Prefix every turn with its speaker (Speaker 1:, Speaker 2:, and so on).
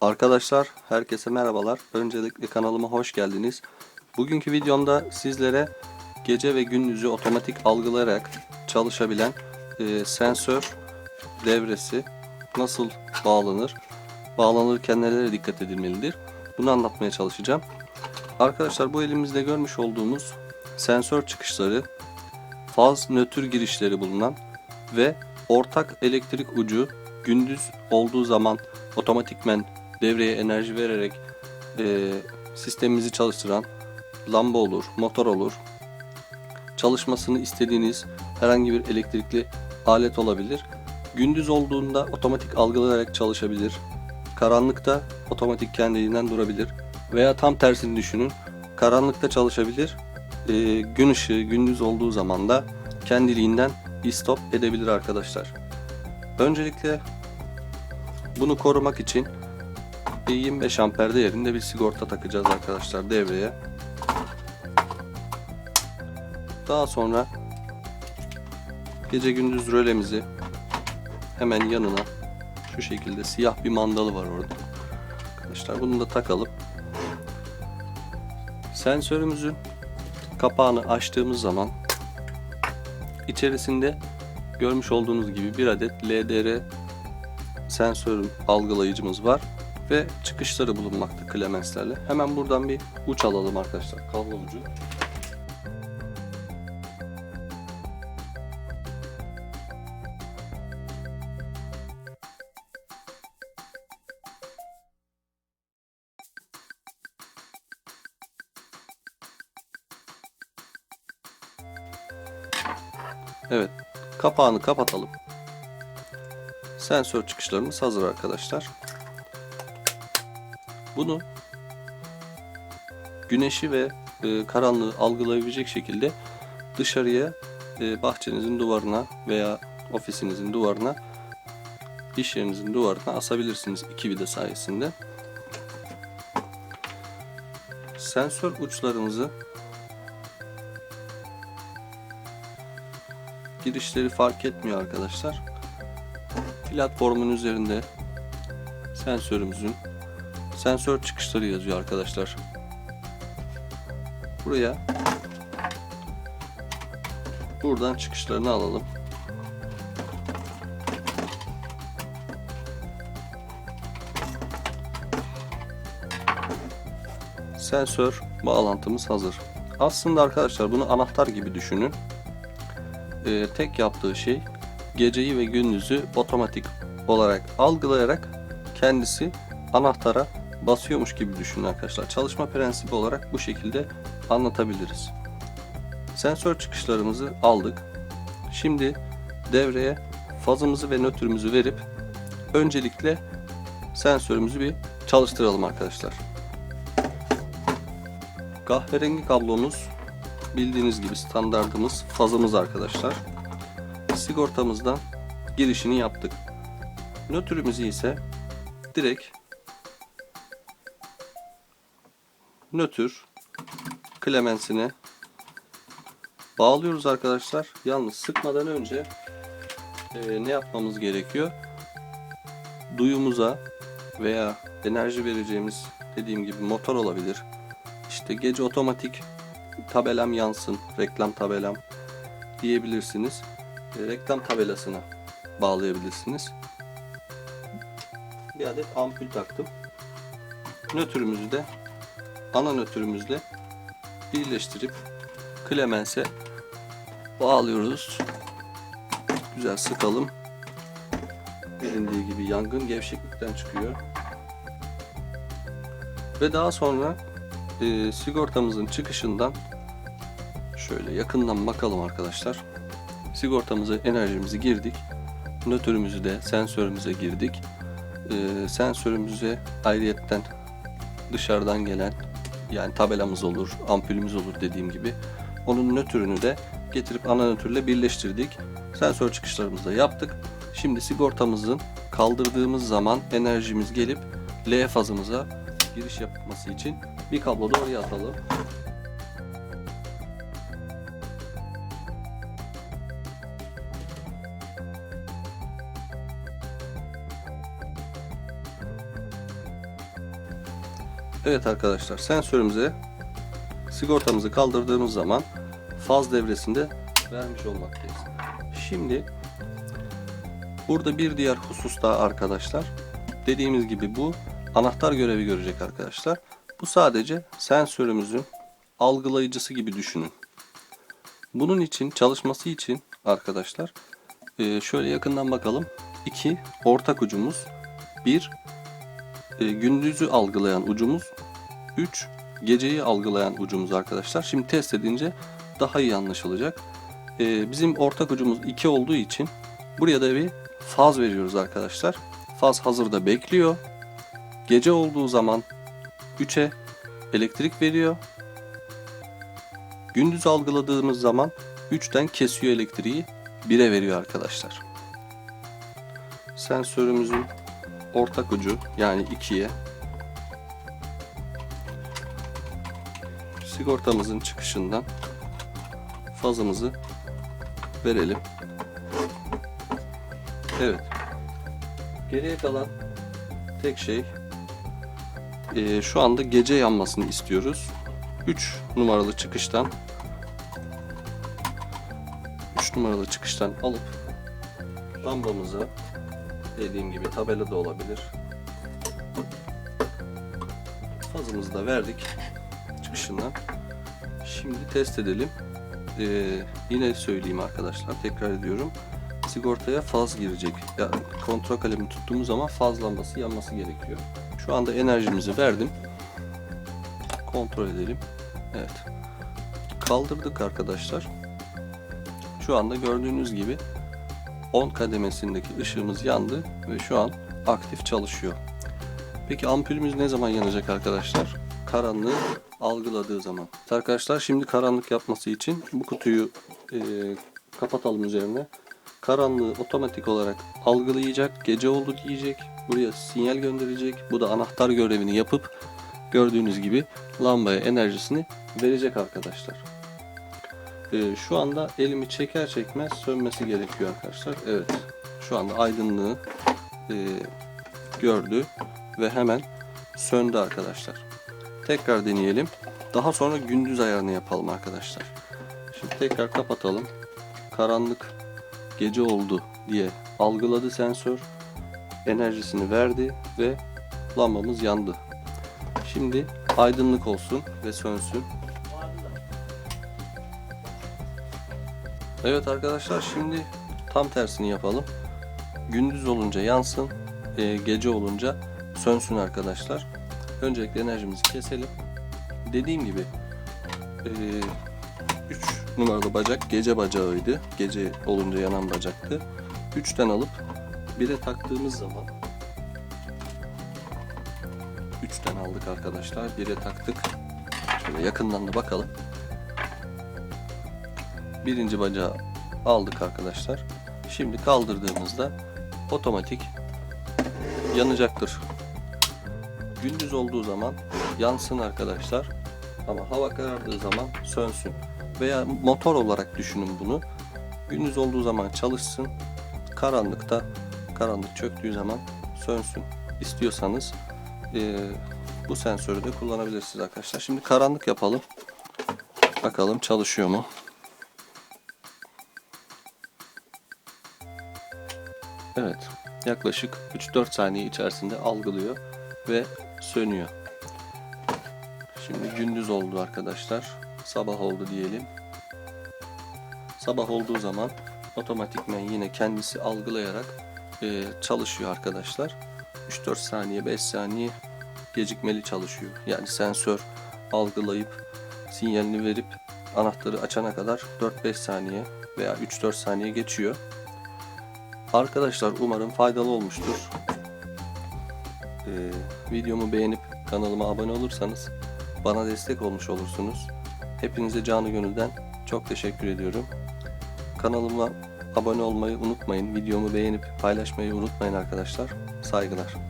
Speaker 1: Arkadaşlar herkese merhabalar. Öncelikle kanalıma hoş geldiniz. Bugünkü videomda sizlere gece ve gündüzü otomatik algılayarak çalışabilen e, sensör devresi nasıl bağlanır, bağlanırken nelere dikkat edilmelidir bunu anlatmaya çalışacağım. Arkadaşlar bu elimizde görmüş olduğumuz sensör çıkışları, faz nötr girişleri bulunan ve ortak elektrik ucu gündüz olduğu zaman otomatikmen devreye enerji vererek e, sistemimizi çalıştıran lamba olur, motor olur. Çalışmasını istediğiniz herhangi bir elektrikli alet olabilir. Gündüz olduğunda otomatik algılayarak çalışabilir. Karanlıkta otomatik kendiliğinden durabilir. Veya tam tersini düşünün. Karanlıkta çalışabilir. E, gün ışığı gündüz olduğu zaman da kendiliğinden stop edebilir arkadaşlar. Öncelikle bunu korumak için 25 amper değerinde bir sigorta takacağız arkadaşlar devreye. Daha sonra gece gündüz rölemizi hemen yanına şu şekilde siyah bir mandalı var orada. Arkadaşlar bunu da takalım. Sensörümüzün kapağını açtığımız zaman içerisinde görmüş olduğunuz gibi bir adet LDR sensör algılayıcımız var ve çıkışları bulunmakta klemenslerle. Hemen buradan bir uç alalım arkadaşlar. Kablo ucu. Evet. Kapağını kapatalım. Sensör çıkışlarımız hazır arkadaşlar. Bunu güneşi ve e, karanlığı algılayabilecek şekilde dışarıya e, bahçenizin duvarına veya ofisinizin duvarına iş yerinizin duvarına asabilirsiniz iki vida sayesinde. Sensör uçlarımızı girişleri fark etmiyor arkadaşlar. Platformun üzerinde sensörümüzün sensör çıkışları yazıyor arkadaşlar. Buraya buradan çıkışlarını alalım. Sensör bağlantımız hazır. Aslında arkadaşlar bunu anahtar gibi düşünün. Ee, tek yaptığı şey geceyi ve gündüzü otomatik olarak algılayarak kendisi anahtara basıyormuş gibi düşünün arkadaşlar. Çalışma prensibi olarak bu şekilde anlatabiliriz. Sensör çıkışlarımızı aldık. Şimdi devreye fazımızı ve nötrümüzü verip öncelikle sensörümüzü bir çalıştıralım arkadaşlar. Kahverengi kablomuz bildiğiniz gibi standartımız fazımız arkadaşlar. Sigortamızdan girişini yaptık. Nötrümüzü ise direkt nötr klemensine bağlıyoruz arkadaşlar. Yalnız sıkmadan önce e, ne yapmamız gerekiyor? Duyumuza veya enerji vereceğimiz dediğim gibi motor olabilir. İşte gece otomatik tabelam yansın, reklam tabelam diyebilirsiniz. E, reklam tabelasına bağlayabilirsiniz. Bir adet ampul taktım. Nötrümüzü de ana nötrümüzle birleştirip klemense bağlıyoruz. Güzel sıkalım. Bilindiği gibi yangın gevşeklikten çıkıyor. Ve daha sonra e, sigortamızın çıkışından şöyle yakından bakalım arkadaşlar. Sigortamıza enerjimizi girdik. Nötrümüzü de sensörümüze girdik. E, sensörümüze ayrıyetten dışarıdan gelen yani tabelamız olur, ampulümüz olur dediğim gibi. Onun nötrünü de getirip ana nötrle birleştirdik. Sensör çıkışlarımızı da yaptık. Şimdi sigortamızın kaldırdığımız zaman enerjimiz gelip L fazımıza giriş yapması için bir kablo da oraya atalım. Evet arkadaşlar sensörümüze sigortamızı kaldırdığımız zaman faz devresinde vermiş olmaktayız. Şimdi burada bir diğer husus daha arkadaşlar. Dediğimiz gibi bu anahtar görevi görecek arkadaşlar. Bu sadece sensörümüzün algılayıcısı gibi düşünün. Bunun için çalışması için arkadaşlar e, şöyle yakından bakalım. İki ortak ucumuz, bir e, gündüzü algılayan ucumuz, 3 geceyi algılayan ucumuz arkadaşlar. Şimdi test edince daha iyi anlaşılacak. E, bizim ortak ucumuz 2 olduğu için buraya da bir faz veriyoruz arkadaşlar. Faz hazırda bekliyor. Gece olduğu zaman 3'e elektrik veriyor. Gündüz algıladığımız zaman 3'ten kesiyor elektriği 1'e veriyor arkadaşlar. Sensörümüzün ortak ucu yani 2'ye sigortamızın çıkışından fazımızı verelim. Evet. Geriye kalan tek şey eee, şu anda gece yanmasını istiyoruz. 3 numaralı çıkıştan 3 numaralı çıkıştan alıp lambamızı dediğim gibi tabela da olabilir. Fazımızı da verdik çıkışından. Şimdi test edelim. Ee, yine söyleyeyim arkadaşlar tekrar ediyorum. Sigortaya faz girecek. Ya, kontrol kalemi tuttuğumuz zaman faz lambası yanması gerekiyor. Şu anda enerjimizi verdim. Kontrol edelim. Evet. Kaldırdık arkadaşlar. Şu anda gördüğünüz gibi 10 kademesindeki ışığımız yandı ve şu an aktif çalışıyor. Peki ampulümüz ne zaman yanacak arkadaşlar? Karanlığı algıladığı zaman. Arkadaşlar şimdi karanlık yapması için bu kutuyu e, kapatalım üzerine. Karanlığı otomatik olarak algılayacak. Gece oldu diyecek. Buraya sinyal gönderecek. Bu da anahtar görevini yapıp gördüğünüz gibi lambaya enerjisini verecek arkadaşlar. Ee, şu anda elimi çeker çekmez sönmesi gerekiyor arkadaşlar. Evet. Şu anda aydınlığı e, gördü ve hemen söndü arkadaşlar. Tekrar deneyelim. Daha sonra gündüz ayarını yapalım arkadaşlar. Şimdi tekrar kapatalım. Karanlık gece oldu diye algıladı sensör. Enerjisini verdi ve lambamız yandı. Şimdi aydınlık olsun ve sönsün. Evet arkadaşlar şimdi tam tersini yapalım. Gündüz olunca yansın, e, gece olunca sönsün arkadaşlar. Öncelikle enerjimizi keselim. Dediğim gibi 3 numaralı bacak gece bacağıydı. Gece olunca yanan bacaktı. 3'ten alıp 1'e taktığımız zaman 3'ten aldık arkadaşlar. 1'e taktık. Şöyle yakından da bakalım. Birinci bacağı aldık arkadaşlar. Şimdi kaldırdığımızda otomatik yanacaktır. Gündüz olduğu zaman yansın arkadaşlar. Ama hava karardığı zaman sönsün. Veya motor olarak düşünün bunu. Gündüz olduğu zaman çalışsın. Karanlıkta karanlık çöktüğü zaman sönsün. İstiyorsanız eee, bu sensörü de kullanabilirsiniz arkadaşlar. Şimdi karanlık yapalım. Bakalım çalışıyor mu? Evet. Yaklaşık 3-4 saniye içerisinde algılıyor ve sönüyor. Şimdi gündüz oldu arkadaşlar. Sabah oldu diyelim. Sabah olduğu zaman otomatikmen yine kendisi algılayarak e, çalışıyor arkadaşlar. 3-4 saniye 5 saniye gecikmeli çalışıyor. Yani sensör algılayıp sinyalini verip anahtarı açana kadar 4-5 saniye veya 3-4 saniye geçiyor. Arkadaşlar umarım faydalı olmuştur. Ee, videomu beğenip kanalıma abone olursanız bana destek olmuş olursunuz. Hepinize canı gönülden çok teşekkür ediyorum. Kanalıma abone olmayı unutmayın. Videomu beğenip paylaşmayı unutmayın arkadaşlar. Saygılar.